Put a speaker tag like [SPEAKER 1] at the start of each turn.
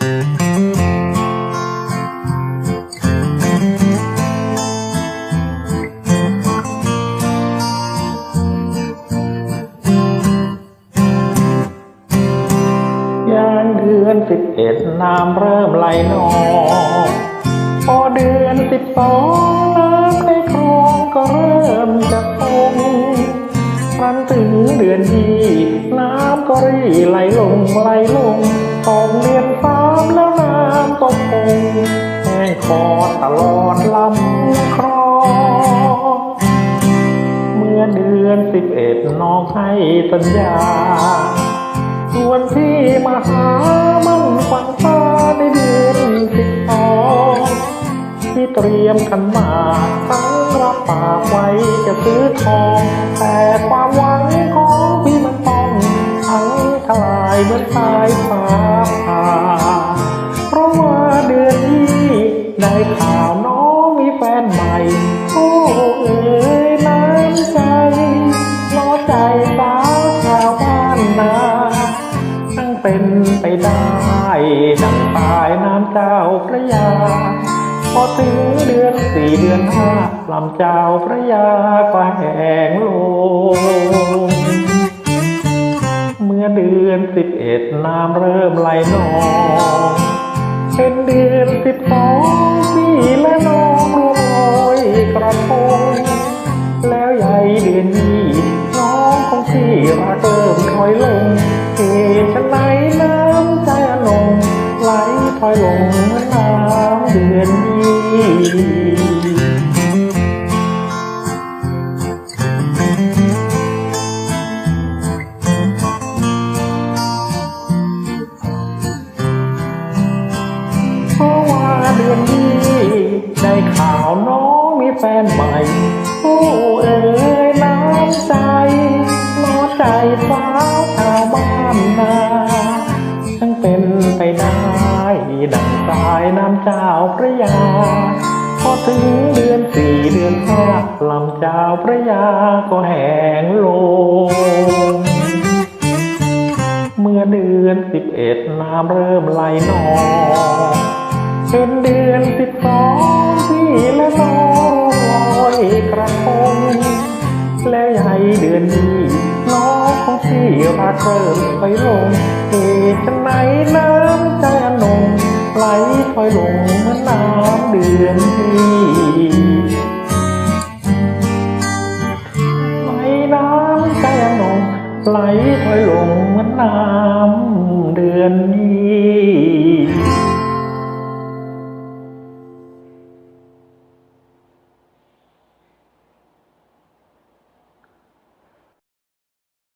[SPEAKER 1] ยามเดือนสิบเอ็ดน้ำเริ่มไหลนองพอเดือนสิบสองน้ำในคลองก็เริ่มจะคงครั้นถึงเดือนยี่น้ำก็รีไหลลงไหลลงสอง สิบเอ็ดน้องให้สัญญา ส่วนที่มาหามันฝังตาในเดือนสิบสองที่เตรียมกันมาทั้งรับปากไว้จะซื้อทอง แต่ความหวังของพี่มันต้องทั้งทลายเหมือนสายฟ้าผ่าเพราะว่าเดือนนี้ได้ข่าว พระยา พอถึงเดือนสี่เดือนห้าลำเจ้าพระยาก็แห้งลง เมื่อเดือนสิบเอ็ดน้ำเริ่มไหลนอง เป็นเดือนสิบสองพี่และน้องรวมลอยกระทง ข่าวน้องมีแฟนใหม่ โอ้เอ๋ยน้ำใจล้อใจสาวชาวบ้านนาทั้งเป็นไปได้ดังสายน้ำเจ้าพระยา พอถึงเดือนสี่เดือนห้าลำเจ้าพระยาก็แห้งลงเมื่อเดือนสิบเอ็ดน้ำเริ่มไหลนองเป็นเดือนสิบสอง วพาเธอไปลงเหตุันไหนน้ำใจอนงไหลถอยลงเหมือนน้ำเดือนที่ไหลน้ำใจอนงไหลถอยลงเหมือนน้ำ